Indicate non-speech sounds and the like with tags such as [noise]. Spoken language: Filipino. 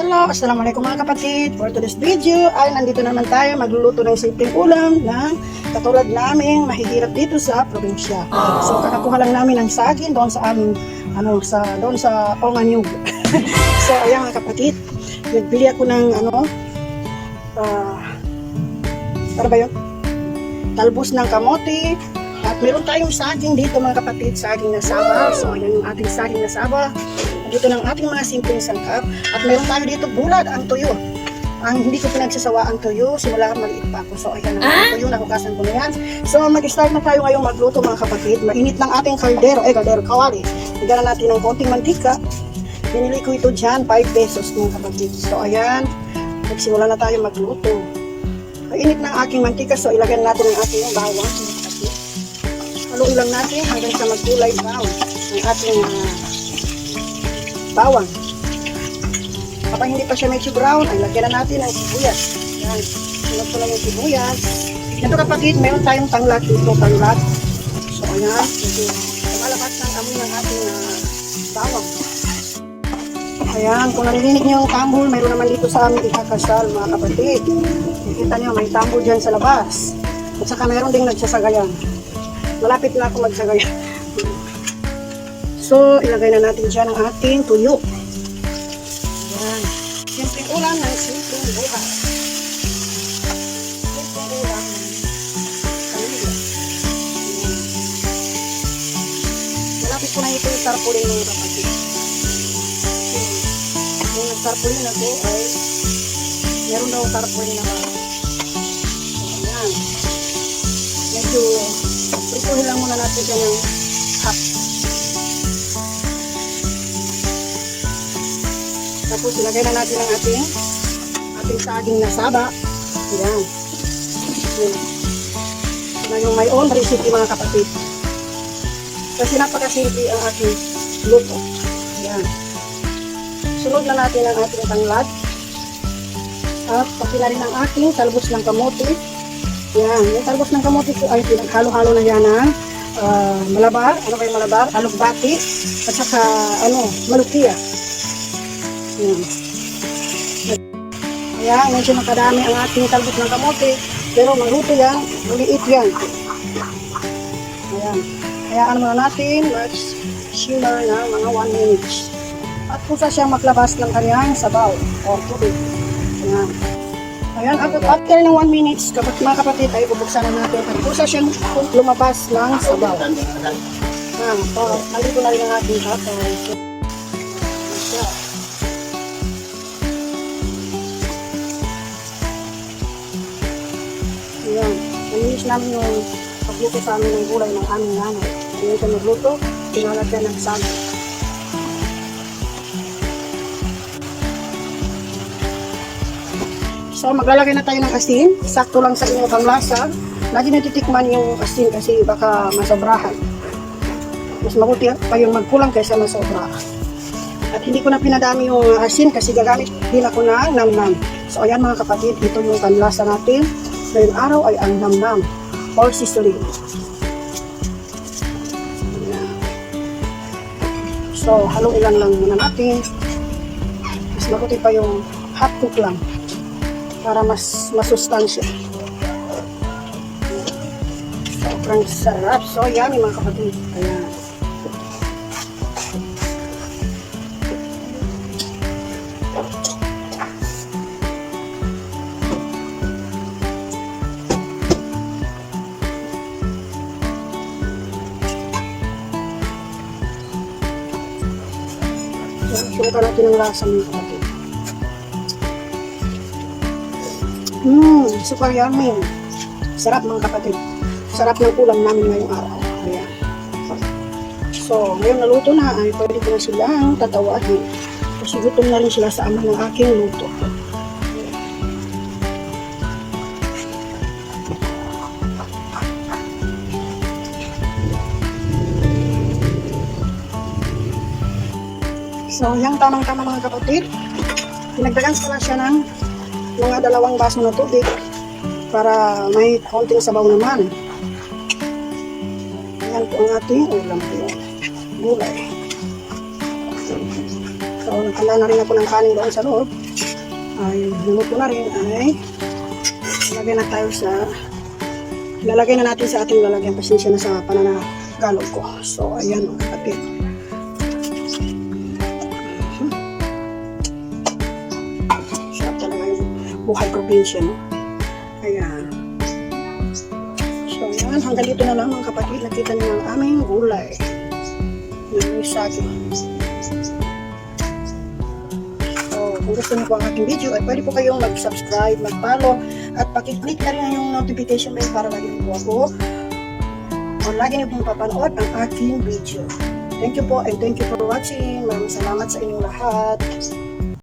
Hello, Assalamualaikum mga kapatid. For today's video ay nandito naman tayo magluluto ng simpleng ulam na katulad namin mahihirap dito sa probinsya. So kakakuha lang namin ng saging doon sa aming ano sa doon sa Onganyug. [laughs] so ayan mga kapatid, nagbili ako ng ano ah ano ba yun? Talbos ng kamote, at meron tayong saging dito mga kapatid, saging na saba. So ayan yung ating saging na saba. Dito ng ating mga simpleng sangkap. At meron tayo dito bulad ang tuyo. Ang hindi ko pinagsasawa ang tuyo, simula maliit pa ako. So ayan ang tuyo, nakukasan ko na yan. So mag-start na tayo ngayong magluto mga kapatid. Mainit ng ating kaldero, eh kaldero, kawali. Bigyan na natin ng konting mantika. Binili ko ito dyan, 5 pesos mga kapatid. So ayan, nagsimula na tayo magluto. Mainit ng aking mantika, so ilagyan natin ang ating bawang. Haluin lang natin hanggang sa magkulay brown ang ating ah, bawang. Kapag hindi pa siya medyo brown, ay lagyan na natin ng sibuyas. Yan. Sunod ko lang yung sibuyas. Ito kapatid, meron tayong tanglad dito, tanglad. So ayan, medyo lumalabas ng amoy ng ating ah, bawang. Ayan, kung narinig niyo yung tambol, meron naman dito sa amin ikakasal, mga kapatid. Nakita niyo, may tambol dyan sa labas. At saka meron ding nagsasagayan. Malapit na ako magsagayan. So, ilagay na natin dyan ang ating tuyo. Ayan. Simpleng ulam ng simpleng buhay. Simpleng ulam. Malapit ko na ito yung tarpaulin ng kapatid. Yung nagtarpaulin ako ay meron daw tarpaulin na So, ayan. Medyo prituhin lang muna natin dyan ng half Tapos ilagay na natin ang ating ating saging na saba. Ayan. Ayan. Na yung own recipe mga kapatid. Kasi napakasimple ang ating luto. Ayan. Sunod na natin ang ating tanglad. At pati na rin ang ating talbos ng kamote. Ayan. Yung talbos ng kamote ko ay pinaghalo-halo na yan ng ah, malabar. Ano ba yung malabar? Alugbati. At saka ano, malukia. Ayan. Ayan, medyo makadami ang ating talbot ng kamote. Pero maluto yan, maliit yan. Ayan. Kaya ano muna natin, let's simmer na mga 1 minutes. At kusa siyang maglabas ng kanyang sabaw o tubig. Ayan. Ayan, at after ng 1 minutes, kapag mga kapatid, ay bubuksan na natin. At kusa siyang lumabas ng sabaw. Ayan, so, nandito na rin ang ating tatay. So, Ayan. Naminis namin yung pagluto sa amin ng gulay ng aming nanay. Ngayon siya nagluto, pinalagyan ng sago. So maglalagay na tayo ng asin. Sakto lang sa inyong panglasa. Lagi natitikman yung asin kasi baka masobrahan. Mas mabuti pa yung magkulang kaysa masobra. At hindi ko na pinadami yung asin kasi gagamit din ako ng namnam. So ayan mga kapatid, ito yung panlasa natin. Ngayong araw ay ang namnam or sizzling. Ayan. So haluin lang lang muna natin. Mas mabuti pa yung hot cook lang para mas masustansya. Sobrang sarap. So yummy mga kapatid. Ayan. Subukan natin ang lasa mga kapatid. Mmm, super yummy. Sarap mga kapatid. Sarap ng ulam namin ngayong araw. Ayan. So, ngayon naluto na ay pwede ko na silang tatawahin. Kasi gutom na rin sila sa ama ng aking luto. So, yung tamang-tama mga kapatid. Pinagdagan lang siya ng mga dalawang baso na tubig para may konting sabaw naman. Ayan po ang ating ulam po. Gulay. So, nakala na rin ako ng kanin doon sa loob. Ay, lumuto na rin ay ilagay na tayo sa ilalagay na natin sa ating lalagyan. Pasensya na sa pananagalog ko. So, ayan mga kapatid. Buhay probinsya, no? So, ayan. Hanggang dito na lang mga kapatid. Nakita niyo ang aming gulay. Yung saging. So, kung gusto niyo po ang aking video, ay pwede po kayong mag-subscribe, mag-follow, at pakiclick na rin yung notification bell para lagi po ako o lagi niyo pong papanood ang aking video. Thank you po and thank you for watching. Maraming salamat sa inyong lahat.